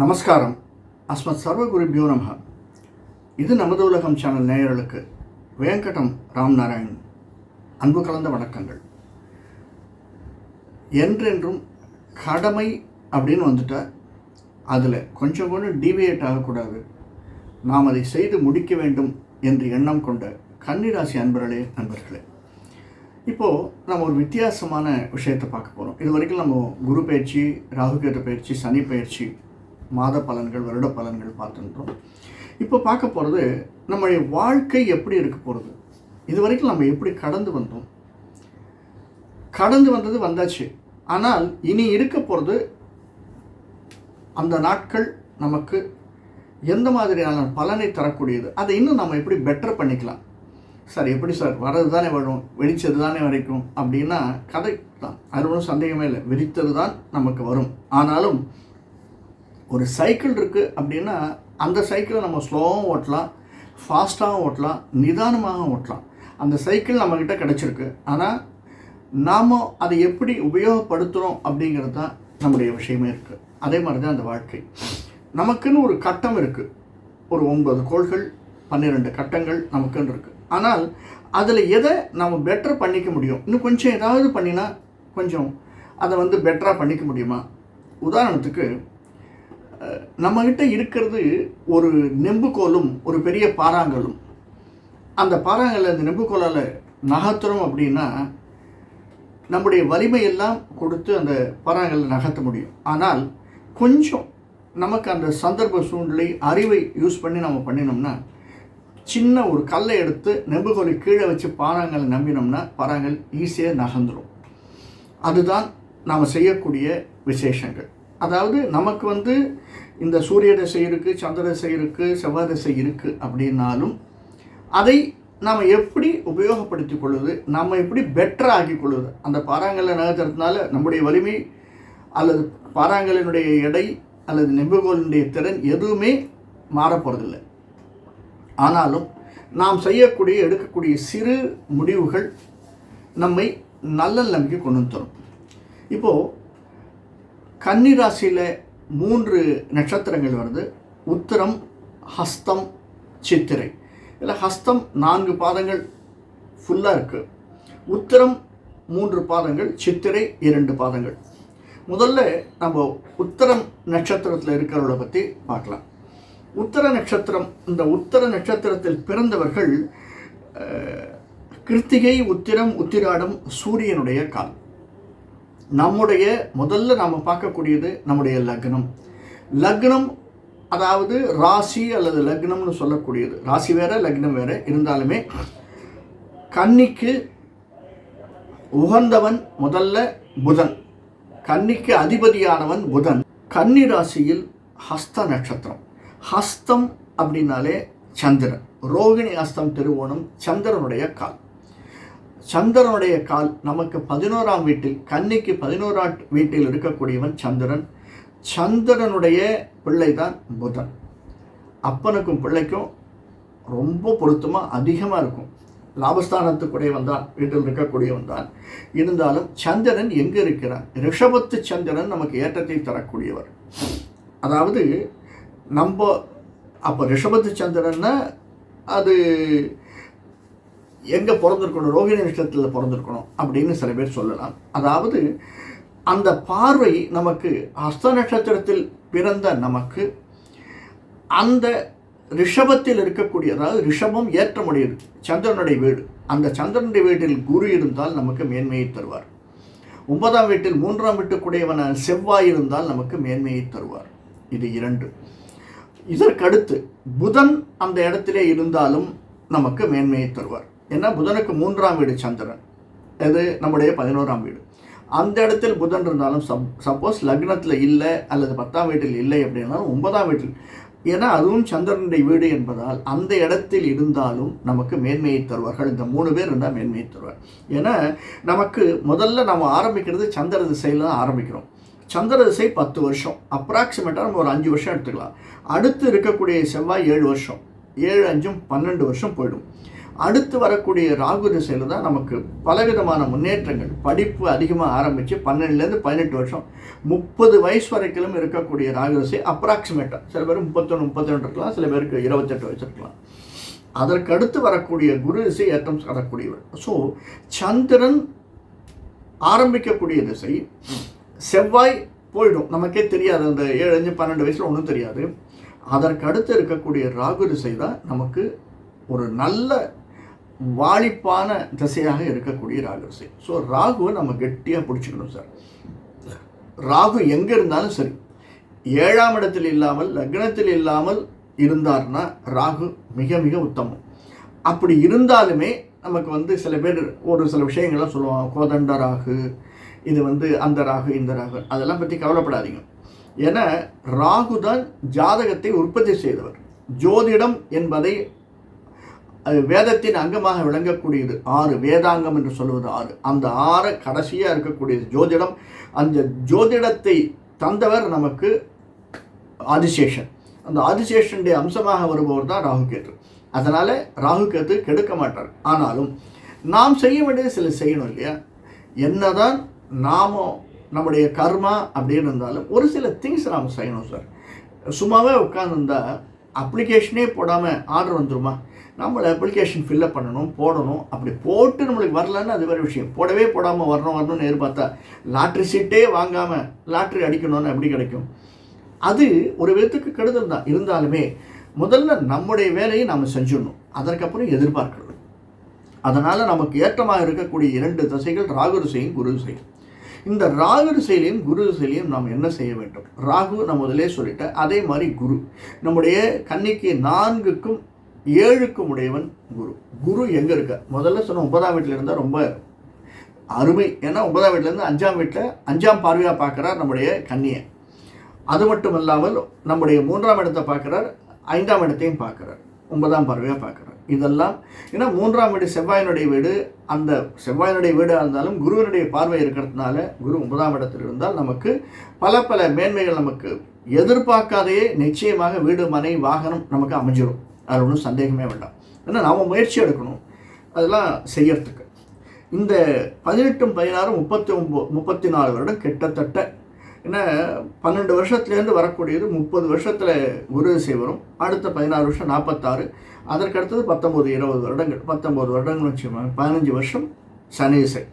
நமஸ்காரம். அஸ்மத் சர்வகுருபியோ நம இது நமது உலகம் சேனல் நேயர்களுக்கு வேங்கடம் ராம்நாராயண் அன்பு கலந்த வணக்கங்கள். என்றென்றும் கடமை அப்படின்னு வந்துட்டால் அதில் கொஞ்சம் கொஞ்சம் டிவியேட் ஆகக்கூடாது. நாம் அதை செய்து முடிக்க வேண்டும் என்று எண்ணம் கொண்ட கன்னிராசி அன்பர்களே நண்பர்களே. இப்போது நம்ம ஒரு வித்தியாசமான விஷயத்தை பார்க்க போகிறோம் இது வரைக்கும் நம்ம குரு பயிற்சி ராகுகேது பயிற்சி சனி பயிற்சி மாத பலன்கள் வருட பலன்கள் பார்த்துட்டோம் இப்போ பார்க்க போகிறது நம்முடைய வாழ்க்கை எப்படி இருக்க போகிறது இது வரைக்கும் நம்ம எப்படி கடந்து வந்தோம்? கடந்து வந்தது வந்தாச்சு. ஆனால் இனி இருக்க போகிறது அந்த நாட்கள் நமக்கு எந்த மாதிரியான பலனை தரக்கூடியது? அதை இன்னும் நம்ம எப்படி பெட்டர் பண்ணிக்கலாம்? சார் எப்படி சார்? வர்றது தானே வரும் வெடித்தது தானே வரைக்கும் அப்படின்னா கதை தான் அது ஒன்றும் சந்தேகமே இல்லை. வெடித்தது தான் நமக்கு வரும். ஆனாலும் ஒரு சைக்கிள் இருக்குது அப்படின்னா அந்த சைக்கிளை நம்ம ஸ்லோவாகவும் ஓட்டலாம் ஃபாஸ்ட்டாகவும் ஓட்டலாம் நிதானமாகவும் ஓட்டலாம். அந்த சைக்கிள் நம்மக்கிட்ட கிடச்சிருக்கு. ஆனால் நாம் அதை எப்படி உபயோகப்படுத்துகிறோம் அப்படிங்கிறது தான் நம்முடைய விஷயமே இருக்குது அதே மாதிரி தான் அந்த வாழ்க்கை. நமக்குன்னு ஒரு கட்டம் இருக்குது ஒரு ஒன்பது கோள்கள் பன்னிரெண்டு கட்டங்கள் நமக்குன்னு இருக்குது ஆனால் அதில் எதை நம்ம பெட்டர் பண்ணிக்க முடியும்? இன்னும் கொஞ்சம் ஏதாவது பண்ணினா கொஞ்சம் அதை வந்து பெட்டராக பண்ணிக்க முடியுமா? உதாரணத்துக்கு நம்மக்கிட்ட நம்மகிட்ட இருக்கிறது ஒரு நெம்புகோலும் ஒரு பெரிய பாறாங்கலும். அந்த பாறாங்கல் அந்த நெம்புகோலால் நகர்த்துறோம் அப்படின்னா நம்முடைய வலிமையெல்லாம் கொடுத்து அந்த பாறாங்கல் நகர்த்த முடியும். ஆனால் கொஞ்சம் நமக்கு அந்த சந்தர்ப்ப சூழ்நிலை அறிவை யூஸ் பண்ணி நம்ம பண்ணினோம்னா சின்ன ஒரு கல்லை எடுத்து நெம்புகோலை கீழே வச்சு பாறாங்கல் நம்பினோம்னா பாறாங்கல் ஈஸியாக நகர்ந்துடும் அதுதான் நாம் செய்யக்கூடிய விசேஷங்கள். அதாவது நமக்கு வந்து இந்த சூரிய திசை இருக்குது சந்திர திசை இருக்குது செவ்வாய் திசை இருக்குது அப்படின்னாலும் அதை நாம் எப்படி உபயோகப்படுத்தி கொள்வது நம்ம எப்படி பெட்டர் ஆக்கிக் கொள்வது? அந்த பாறாங்கல்லை நகர்த்துறதுனால நம்முடைய வலிமை அல்லது பாறாங்கலினுடைய எடை அல்லது நெம்புகோலினுடைய திறன் எதுவுமே மாறப்போகிறதில்லை ஆனாலும் நாம் செய்யக்கூடிய எடுக்கக்கூடிய சிறு முடிவுகள் நம்மை நல்ல நம்பிக்கை கொண்டு தரும் இப்போது கன்னிராசியில் மூன்று நட்சத்திரங்கள் வருது. உத்திரம் ஹஸ்தம் சித்திரை. இதில் ஹஸ்தம் நான்கு பாதங்கள் ஃபுல்லாக இருக்குது உத்திரம் மூன்று பாதங்கள் சித்திரை இரண்டு பாதங்கள். முதல்ல நம்ம உத்தரம் நட்சத்திரத்தில் இருக்கிறவளை பற்றி பார்க்கலாம். உத்தர நட்சத்திரம் இந்த உத்தர நட்சத்திரத்தில் பிறந்தவர்கள் கிருத்திகை உத்திரம் உத்திராடம் சூரியனுடைய கால் நம்முடைய முதல்ல நாம் பார்க்கக்கூடியது நம்முடைய லக்னம். லக்னம் அதாவது ராசி அல்லது லக்னம்னு சொல்லக்கூடியது. ராசி வேற லக்னம் வேற. இருந்தாலுமே கன்னிக்கு உகந்தவன் முதல்ல புதன். கன்னிக்கு அதிபதியானவன் புதன். கன்னி ராசியில் ஹஸ்த நட்சத்திரம். ஹஸ்தம் அப்படின்னாலே சந்திரன். ரோகிணி ஹஸ்தம் திருவோணம் சந்திரனுடைய கால் சந்திரனுடைய கால் நமக்கு பதினோராம் வீட்டில் கன்னிக்கு பதினோராம் வீட்டில் இருக்கக்கூடியவன் சந்திரன். சந்திரனுடைய பிள்ளை தான் புதன். அப்பனுக்கும் பிள்ளைக்கும் ரொம்ப பொருத்தமாக அதிகமாக இருக்கும். லாபஸ்தானத்துக்குடையவன் தான் வீட்டில் இருக்கக்கூடியவன் தான். இருந்தாலும் சந்திரன் எங்கே இருக்கிறான்? ரிஷபத்து சந்திரன் நமக்கு ஏற்றத்தை தரக்கூடியவர். அதாவது நம்ம அப்போ ரிஷபத்து சந்திரன்னா அது எங்கே பிறந்திருக்கணும்? ரோஹிணி நட்சத்திரத்தில் பிறந்திருக்கணும் அப்படின்னு சில பேர் சொல்லலாம். அதாவது அந்த பார்வை நமக்கு ஹஸ்த நட்சத்திரத்தில் பிறந்த நமக்கு அந்த ரிஷபத்தில் இருக்கக்கூடிய அதாவது ரிஷபம் ஏற்றமுடையது சந்திரனுடைய வீடு. அந்த சந்திரனுடைய வீட்டில் குரு இருந்தால் நமக்கு மேன்மையை தருவார். ஒன்பதாம் வீட்டில் மூன்றாம் வீட்டுக்குடையவன செவ்வாய் இருந்தால் நமக்கு மேன்மையை தருவார். இது இரண்டு. இதற்கடுத்து புதன் அந்த இடத்திலே இருந்தாலும் நமக்கு மேன்மையை தருவார். ஏன்னா புதனுக்கு மூன்றாம் வீடு சந்திரன். இது நம்முடைய பதினோராம் வீடு. அந்த இடத்தில் புதன் இருந்தாலும் சப் சப்போஸ் லக்னத்தில் இல்லை அல்லது பத்தாம் வீட்டில் இல்லை அப்படின்னாலும் ஒன்பதாம் வீட்டில். ஏன்னா அதுவும் சந்திரனுடைய வீடு என்பதால் அந்த இடத்தில் இருந்தாலும் நமக்கு மேன்மையை தருவார்கள். இந்த மூணு பேர் இருந்தால் மேன்மையை தருவார். ஏன்னா நமக்கு முதல்ல நம்ம ஆரம்பிக்கிறது சந்திர திசையில் தான் ஆரம்பிக்கிறோம். சந்திர திசை பத்து வருஷம். அப்ராக்சிமேட்டாக நம்ம ஒரு அஞ்சு வருஷம் எடுத்துக்கலாம். அடுத்து இருக்கக்கூடிய செவ்வாய் ஏழு வருஷம். ஏழு அஞ்சும் பன்னெண்டு வருஷம் போயிடும். அடுத்து வரக்கூடிய ராகு திசையில் தான் நமக்கு பலவிதமான முன்னேற்றங்கள். படிப்பு அதிகமாக ஆரம்பித்து பன்னெண்டுலேருந்து பதினெட்டு வருஷம் முப்பது வயசு வரைக்கும் இருக்கக்கூடிய ராகு திசை அப்ராக்சிமேட்டாக சில பேர் முப்பத்தொன்று முப்பத்திரெண்டு இருக்கலாம் சில பேருக்கு இருபத்தெட்டு வயசு இருக்கலாம். அதற்கடுத்து வரக்கூடிய குரு திசை ஏற்றம் சாடக்கூடியவர் ஸோ சந்திரன் ஆரம்பிக்கக்கூடிய திசை செவ்வாய் போயிடும். நமக்கே தெரியாது. அந்த ஏழு அஞ்சு பன்னெண்டு வயசில் ஒன்றும் தெரியாது. அதற்கு அடுத்து இருக்கக்கூடிய ராகு திசை தான் நமக்கு ஒரு நல்ல வாலிப்பான திசையாக இருக்கக்கூடிய ராகு திசை. ஸோ ராகுவை நம்ம கெட்டியாக பிடிச்சிக்கணும் சார் ராகு எங்கே இருந்தாலும் சரி ஏழாம் இடத்தில் இல்லாமல் லக்னத்தில் இல்லாமல் இருந்தார்னா ராகு மிக மிக உத்தமம். அப்படி இருந்தாலுமே நமக்கு வந்து சில பேர் ஒரு சில விஷயங்கள்லாம் சொல்லுவாங்க கோதண்ட ராகு இது வந்து அந்த ராகு இந்த ராகு அதெல்லாம் பற்றி கவலைப்படாதீங்க. ஏன்னா ராகு தான் ஜாதகத்தை உற்பத்தி செய்தவர். ஜோதிடம் என்பதை அது வேதத்தின் அங்கமாக விளங்கக்கூடியது ஆறு வேதாங்கம் என்று சொல்வது ஆறு. அந்த ஆறு கடைசியாக இருக்கக்கூடியது ஜோதிடம் அந்த ஜோதிடத்தை தந்தவர் நமக்கு ஆதிசேஷன். அந்த ஆதிசேஷனுடைய அம்சமாக வருபவர் தான் ராகுகேது அதனால் ராகுகேது கெடுக்க மாட்டார். ஆனாலும் நாம் செய்ய வேண்டியது சில செய்யணும் இல்லையா? என்னதான் நாம நம்முடைய கர்மா அப்படின்னு இருந்தாலும் ஒரு சில திங்ஸ் நாம் செய்யணும் சார் சும்மாவே உட்காந்துருந்தா அப்ளிகேஷனே போடாமல் ஆர்டர் வந்துருமா? நம்மளை அப்ளிகேஷன் ஃபில்லப் பண்ணணும் போடணும். அப்படி போட்டு நம்மளுக்கு வரலன்னு அது வேறு விஷயம். போடவே போடாமல் வரணும் வரணும்னு எதிர்பார்த்தா லாட்ரி சீட்டே வாங்காமல் லாட்ரி அடிக்கணும்னு எப்படி கிடைக்கும்? அது ஒரு விதத்துக்கு கெடுதல் தான். இருந்தாலுமே முதல்ல நம்முடைய வேலையை நாம் செஞ்சிடணும். அதற்கப்புறம் எதிர்பார்க்கணும். அதனால் நமக்கு ஏற்றமாக இருக்கக்கூடிய இரண்டு தசைகள் ராகு திசையும் குரு திசையும். இந்த ராகு திசையிலையும் குரு திசையிலையும் நாம் என்ன செய்ய வேண்டும்? ராகு நான் முதலே சொல்லிட்டேன். அதே மாதிரி குரு. நம்முடைய கன்னிக்கு நான்குக்கும் ஏழுக்கும் உடையவன் குரு. குரு எங்கே இருக்க முதல்ல சொன்ன ஒன்பதாம் வீட்டில் இருந்தால் ரொம்ப அருமை. ஏன்னா ஒன்பதாம் வீட்டிலேருந்து அஞ்சாம் வீட்டில் அஞ்சாம் பார்வையாக பார்க்குறார் நம்முடைய கன்னியை. அது மட்டும் இல்லாமல் நம்முடைய மூன்றாம் இடத்தை பார்க்குறார் ஐந்தாம் இடத்தையும் பார்க்குறார் ஒன்பதாம் பார்வையாக பார்க்குறார். இதெல்லாம் ஏன்னா மூன்றாம் வீடு செவ்வாயினுடைய வீடு அந்த செவ்வாயினுடைய வீடாக இருந்தாலும் குருவினுடைய பார்வை இருக்கிறதுனால குரு ஒன்பதாம் இடத்தில் இருந்தால் நமக்கு பல பல மேன்மைகள் நமக்கு எதிர்பார்க்காதையே நிச்சயமாக வீடு மனை வாகனம் நமக்கு அமைஞ்சிடும் அது ஒன்றும் சந்தேகமே வேண்டாம். ஏன்னா நாம் முயற்சி எடுக்கணும். அதெல்லாம் செய்யறதுக்கு. இந்த பதினெட்டும் பதினாறும் முப்பத்தி ஒம்பது முப்பத்தி நாலு வருடம் கிட்டத்தட்ட ஏன்னா பன்னெண்டு வருஷத்துலேருந்து வரக்கூடியது முப்பது வருஷத்தில் குரு திசை வரும். அடுத்த பதினாறு வருஷம் நாற்பத்தாறு அதற்கடுத்தது பத்தொம்போது இருபது வருடங்கள். பத்தொம்போது வருடங்கள் வச்சுக்கோங்க. பதினஞ்சு வருஷம் சனி திசை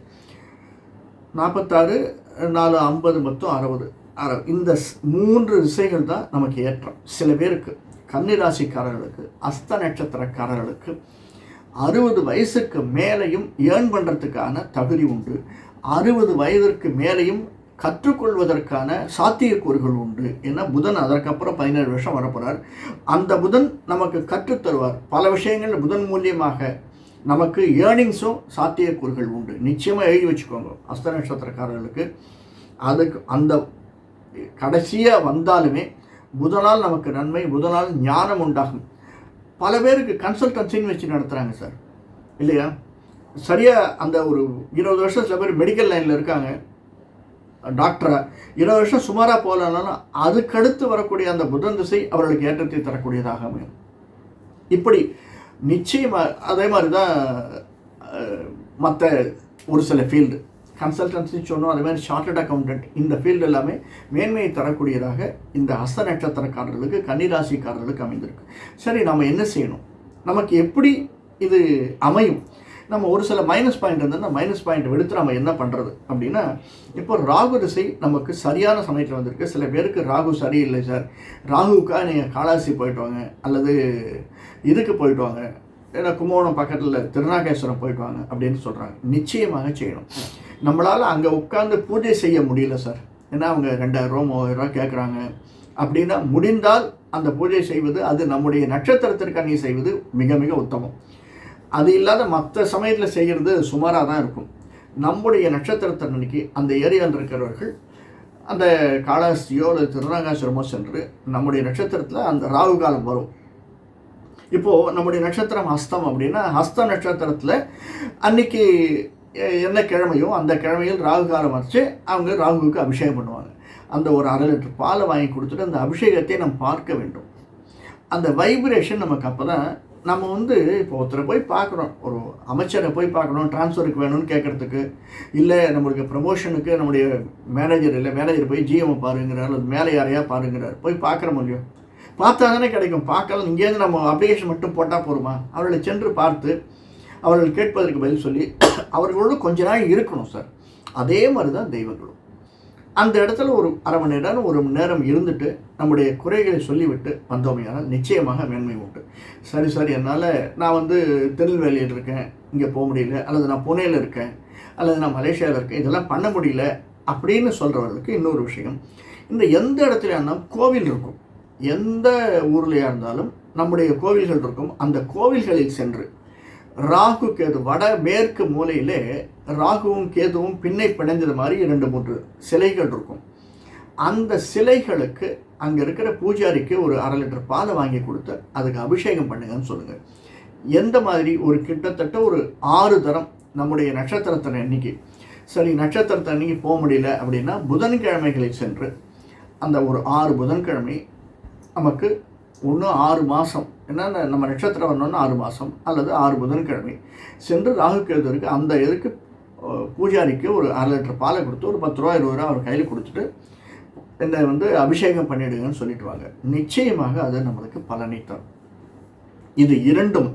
நாற்பத்தாறு நாலு ஐம்பது மொத்தம் அறுபது. அறுபது. இந்த ஸ்- மூன்று திசைகள் தான் நமக்கு ஏற்றம். சில பேருக்கு. கன்னிராசிக்காரர்களுக்கு அஸ்த நட்சத்திரக்காரர்களுக்கு அறுபது வயசுக்கு மேலேயும் ஏர்ன் பண்ணுறதுக்கான தகுதி உண்டு. அறுபது வயதிற்கு மேலேயும் கற்றுக்கொள்வதற்கான சாத்தியக்கூறுகள் உண்டு ஏன்னா புதன் அதற்கப்புறம் பதினேழு வருஷம் வரப்போகிறார் அந்த புதன் நமக்கு கற்றுத் தருவார். பல விஷயங்கள் புதன் மூலியமாக நமக்கு ஏர்னிங்ஸும் சாத்தியக்கூறுகள் உண்டு. நிச்சயமாக எழுதி வச்சுக்கோங்க அஸ்த நட்சத்திரக்காரர்களுக்கு. அதுக்கு அந்த கடைசியாக வந்தாலுமே புதனால் நமக்கு நன்மை புதனால் ஞானம் உண்டாகும். பல பேருக்கு கன்சல்டன்சின்னு வச்சு நடத்துகிறாங்க சார். இல்லையா? சரியாக அந்த ஒரு இருபது வருஷம் சில பேர் மெடிக்கல் லைனில் இருக்காங்க. டாக்டரை இருபது வருஷம் சுமாராக போகலனாலும் அதுக்கடுத்து வரக்கூடிய அந்த புதன் திசை அவர்களுக்கு ஏற்றத்தை தரக்கூடியதாக அமையும். இப்படி நிச்சயமாக அதே மாதிரி தான் மற்ற ஒரு சில ஃபீல்டு கன்சல்டன்சி சொன்னோம் அதே மாதிரி சார்ட்டர்ட் அக்கௌண்டன்ட் இந்த ஃபீல்டு எல்லாமே மேன்மையை தரக்கூடியதாக இந்த ஹஸ்த நட்சத்திரக்காரர்களுக்கு கன்னிராசிக்காரர்களுக்கு அமைந்திருக்கு. சரி நம்ம என்ன செய்யணும்? நமக்கு எப்படி இது அமையும்? நம்ம ஒரு சில மைனஸ் பாயிண்ட் இருந்தால் மைனஸ் பாயிண்ட் எடுத்து நம்ம என்ன பண்ணுறது அப்படின்னா இப்போ ராகு திசை நமக்கு சரியான சமயத்தில் வந்திருக்கு. சில பேருக்கு ராகு சரியில்லை சார். ராகுக்காக நீங்கள் காளாசி போயிட்டு வாங்க அல்லது இதுக்கு போயிட்டு வாங்க ஏன்னா கும்பகோணம் பக்கத்தில் திருநாகேஸ்வரம் போயிட்டு வாங்க அப்படின்னு சொல்கிறாங்க நிச்சயமாக செய்யணும். நம்மளால் அங்கே உட்காந்து பூஜை செய்ய முடியல சார். ஏன்னா அவங்க ரெண்டாயிரம் மூவாயிரம் ரூபா கேட்குறாங்க அப்படின்னா முடிந்தால் அந்த பூஜை செய்வது அது நம்முடைய நட்சத்திரத்திற்கான செய்வது மிக மிக உத்தமம். அது இல்லாத மற்ற சமயத்தில் செய்கிறது சுமாராக தான் இருக்கும். நம்முடைய நட்சத்திரத்தன்னைக்கு அந்த ஏரியாவில் இருக்கிறவர்கள் அந்த காலாஸ்தியோ அல்லது திருநாகாசுரமோ சென்று நம்முடைய நட்சத்திரத்தில் அந்த ராகு காலம் வரும். இப்போது நம்முடைய நட்சத்திரம் ஹஸ்தம் அப்படின்னா ஹஸ்த நட்சத்திரத்தில் அன்னைக்கு என்ன கிழமையோ அந்த கிழமையில் ராகு காலம் வச்சு அவங்க ராகுவுக்கு அபிஷேகம் பண்ணுவாங்க. அந்த ஒரு அரை லிட்டர் பாலை வாங்கி கொடுத்துட்டு அந்த அபிஷேகத்தை நம்ம பார்க்க வேண்டும். அந்த வைப்ரேஷன் நமக்கு அப்போ தான் நம்ம வந்து இப்போ ஒருத்தரை போய் பார்க்குறோம் ஒரு அமைச்சரை போய் பார்க்கணும். ட்ரான்ஸ்ஃபருக்கு வேணும்னு கேட்குறதுக்கு. இல்லை நம்மளுக்கு ப்ரமோஷனுக்கு நம்முடைய மேனேஜர் இல்லை மேனேஜர் போய் ஜிஎம்ஐ பாருங்கிறார் அல்லது மேலே யாரையா பாருங்கிறார். போய் பார்க்குற முடியும் பார்த்தா தானே கிடைக்கும். பார்க்கலாம். இங்கேருந்து நம்ம அப்ளிகேஷன் மட்டும் போட்டால் போருமா அவர்களை சென்று பார்த்து அவர்கள் கேட்பதற்கு பதில் சொல்லி அவர்களோடு கொஞ்ச நாள் இருக்கணும் சார் அதே மாதிரி தான் தெய்வங்களும். அந்த இடத்துல ஒரு அரை மணி நேரம் ஒரு மணி நேரம் இருந்துட்டு நம்முடைய குறைகளை சொல்லிவிட்டு வந்தோமையானால் நிச்சயமாக மேன்மை உண்டு. சரி சரி என்னால் நான் வந்து திருநெல்வேலியில் இருக்கேன் இங்கே போக முடியல அல்லது நான் புனேயில் இருக்கேன் அல்லது நான் மலேசியாவில் இருக்கேன் இதெல்லாம் பண்ண முடியல அப்படின்னு சொல்கிறவர்களுக்கு இன்னொரு விஷயம். இந்த எந்த இடத்துல இருந்தாலும் கோவில் இருக்கும். எந்த ஊர்லையாக இருந்தாலும் நம்முடைய கோவில்கள் இருக்கும். அந்த கோவில்களில் சென்று ராகு கேது வட மேற்கு மூலையிலே ராகுவும் கேதுவும் பின்னை பிணைஞ்சது மாதிரி இரண்டு மூன்று சிலைகள் இருக்கும். அந்த சிலைகளுக்கு அங்கே இருக்கிற பூஜாரிக்கு ஒரு அரை லிட்டர் பாலை வாங்கி கொடுத்து அதுக்கு அபிஷேகம் பண்ணுங்கன்னு சொல்லுங்கள் எந்த மாதிரி? ஒரு கிட்டத்தட்ட ஒரு ஆறு தரம் நம்முடைய நட்சத்திரத்தின் அன்னைக்கு சரி நட்சத்திரத்தை அன்னைக்கு போக முடியல அப்படின்னா புதன்கிழமைகளை சென்று அந்த ஒரு ஆறு புதன்கிழமை நமக்கு ஒன்று ஆறு மாதம் ஏன்னா நம்ம நட்சத்திரம் வரணும்னா ஆறு மாதம் அல்லது ஆறு புதன்கிழமை. சென்று ராகு கேதுருக்கு அந்த இதுக்கு பூஜாரிக்கு ஒரு அரை லிட்டர் பாலை கொடுத்து ஒரு பத்து ரூபா இருபது ரூபா அவர் கையில் கொடுத்துட்டு என்னை வந்து அபிஷேகம் பண்ணிடுங்கன்னு சொல்லிட்டு வாங்க. நிச்சயமாக அது நம்மளுக்கு பலனை தரும். இது இரண்டும்.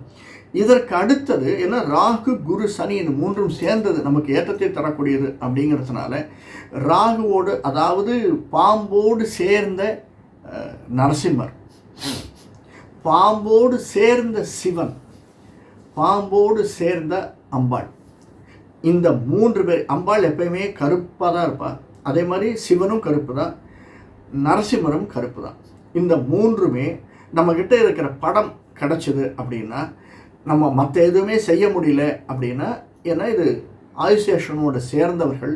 இதற்கு அடுத்தது ஏன்னா ராகு குரு சனி இந்த மூன்றும் சேர்ந்தது நமக்கு ஏற்றத்தை தரக்கூடியது அப்படிங்கிறதுனால ராகுவோடு அதாவது பாம்போடு சேர்ந்த நரசிம்மர். பாம்போடு சேர்ந்த சிவன் பாம்போடு சேர்ந்த அம்பாள். இந்த மூன்று பேர் அம்பாள் எப்பயுமே கருப்பாக தான் இருப்பாள் அதே மாதிரி சிவனும் கருப்பு தான் நரசிம்மரும் கருப்பு தான். இந்த மூன்றுமே நம்மக்கிட்ட இருக்கிற படம் கிடச்சிது அப்படின்னா நம்ம மற்ற எதுவுமே செய்ய முடியல அப்படின்னா ஏன்னா இது ஆயுசேஷனோடு சேர்ந்தவர்கள்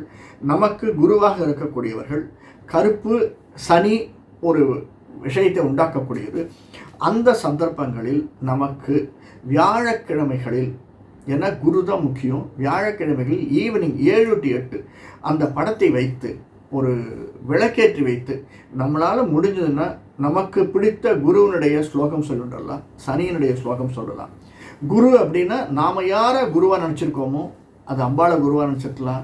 நமக்கு குருவாக இருக்கக்கூடியவர்கள் கருப்பு சனி ஒரு விஷயத்தை உண்டாக்கக்கூடியது. அந்த சந்தர்ப்பங்களில் நமக்கு வியாழக்கிழமைகளில் ஏன்னா குரு தான் முக்கியம். வியாழக்கிழமைகளில் ஈவினிங் ஏழு டு எட்டு அந்த படத்தை வைத்து ஒரு விளக்கேற்றி வைத்து நம்மளால் முடிஞ்சதுன்னா நமக்கு பிடித்த குருவினுடைய ஸ்லோகம் சொல்லிடலாம் சனியினுடைய ஸ்லோகம் சொல்லலாம். குரு அப்படின்னா நாம் யாரை குருவாக நினச்சிருக்கோமோ அது அம்பாளை குருவாக நினச்சிருக்கலாம்.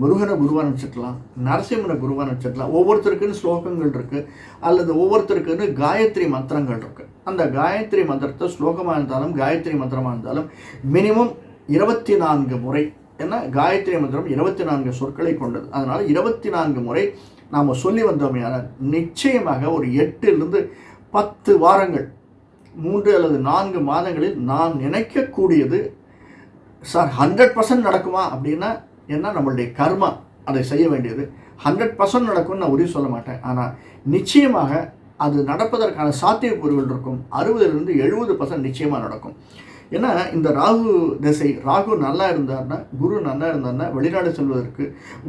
முருகனை குருவாக நினச்சிக்கலாம் நரசிம்மனை குருவாக நினச்சிக்கலாம் ஒவ்வொருத்தருக்குன்னு ஸ்லோகங்கள் இருக்குது அல்லது ஒவ்வொருத்தருக்குன்னு காயத்ரி மந்திரங்கள் இருக்குது அந்த காயத்ரி மந்திரத்தை ஸ்லோகமாக இருந்தாலும் காயத்ரி மந்திரமாக இருந்தாலும் மினிமம் இருபத்தி நான்கு முறை. ஏன்னா காயத்ரி மந்திரம் இருபத்தி நான்கு சொற்களை கொண்டது. அதனால் இருபத்தி நான்கு முறை நாம் சொல்லி வந்தோமையானால் நிச்சயமாக ஒரு எட்டிலிருந்து பத்து வாரங்கள் மூன்று அல்லது நான்கு மாதங்களில் நான் நினைக்கக்கூடியது சார் ஹண்ட்ரட் பர்சன்ட் நடக்குமா? அப்படின்னா ஏன்னா நம்மளுடைய கர்மா அதை செய்ய வேண்டியது. ஹண்ட்ரட் பர்சன்ட் நடக்கும்னு நான் உறுதி சொல்ல மாட்டேன். ஆனால் நிச்சயமாக அது நடப்பதற்கான சாத்தியக்கூறுகள் இருக்கும். அறுபதுலேருந்து எழுபது பர்சன்ட் நிச்சயமாக நடக்கும். ஏன்னா இந்த ராகு திசை ராகு நல்லா இருந்தார்னா குரு நல்லா இருந்தார்னா வெளிநாடு செல்வதற்கு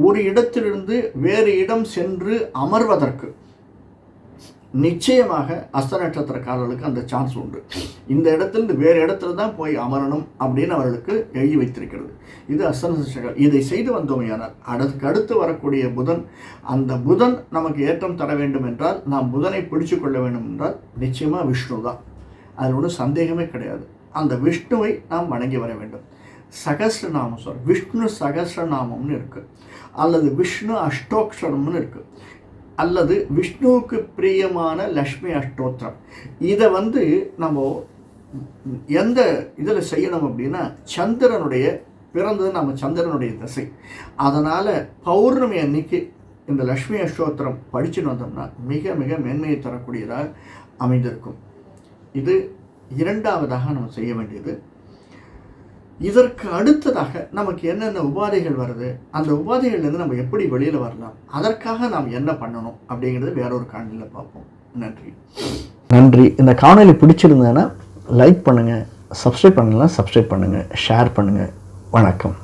ஒரு இடத்திலிருந்து வேறு இடம் சென்று அமர்வதற்கு நிச்சயமாக அஸ்த நட்சத்திரக்காரர்களுக்கு அந்த சான்ஸ் உண்டு. இந்த இடத்துலேருந்து வேறு இடத்துல தான் போய் அமரணும் அப்படின்னு அவர்களுக்கு எழுதி வைத்திருக்கிறது. இது அஸ்த நட்சத்திரக்காரர் இதை செய்து வந்தோமையானால் அதற்கு அடுத்து வரக்கூடிய புதன் அந்த புதன் நமக்கு ஏற்றம் தர வேண்டும் என்றால் நாம் புதனை பிடிச்சு கொள்ள வேண்டும் என்றால் நிச்சயமாக விஷ்ணு தான். அதில் ஒன்றும் சந்தேகமே கிடையாது. அந்த விஷ்ணுவை நாம் வணங்கி வர வேண்டும். சகஸ்ரநாமம் சொல் விஷ்ணு சகஸ்ரநாமம்னு இருக்குது அல்லது விஷ்ணு அஷ்டோக்ஷரம்னு இருக்குது அல்லது விஷ்ணுவுக்கு பிரியமான லக்ஷ்மி அஷ்டோத்திரம். இதை வந்து நம்ம எந்த இதில் செய்யணும் அப்படின்னா சந்திரனுடைய பிறந்தது நம்ம சந்திரனுடைய திசை. அதனால் பௌர்ணமி அன்னைக்கு இந்த லக்ஷ்மி அஷ்டோத்திரம் படிச்சுட்டு வந்தோம்னா மிக மிக மேன்மையை தரக்கூடியதாக அமைந்திருக்கும். இது இரண்டாவதாக நம்ம செய்ய வேண்டியது. இதற்கு அடுத்ததாக நமக்கு என்னென்ன உபாதைகள் வருது? அந்த உபாதைகள்லேருந்து நம்ம எப்படி வெளியில் வரலாம்? அதற்காக நாம் என்ன பண்ணணும்? அப்படிங்கிறது வேற ஒரு காணொலியில் பார்ப்போம். நன்றி. நன்றி. இந்த காணொலி பிடிச்சிருந்தேன்னா லைக் பண்ணுங்கள் சப்ஸ்கிரைப் பண்ணலாம் சப்ஸ்கிரைப் பண்ணுங்கள் ஷேர் பண்ணுங்கள் வணக்கம்.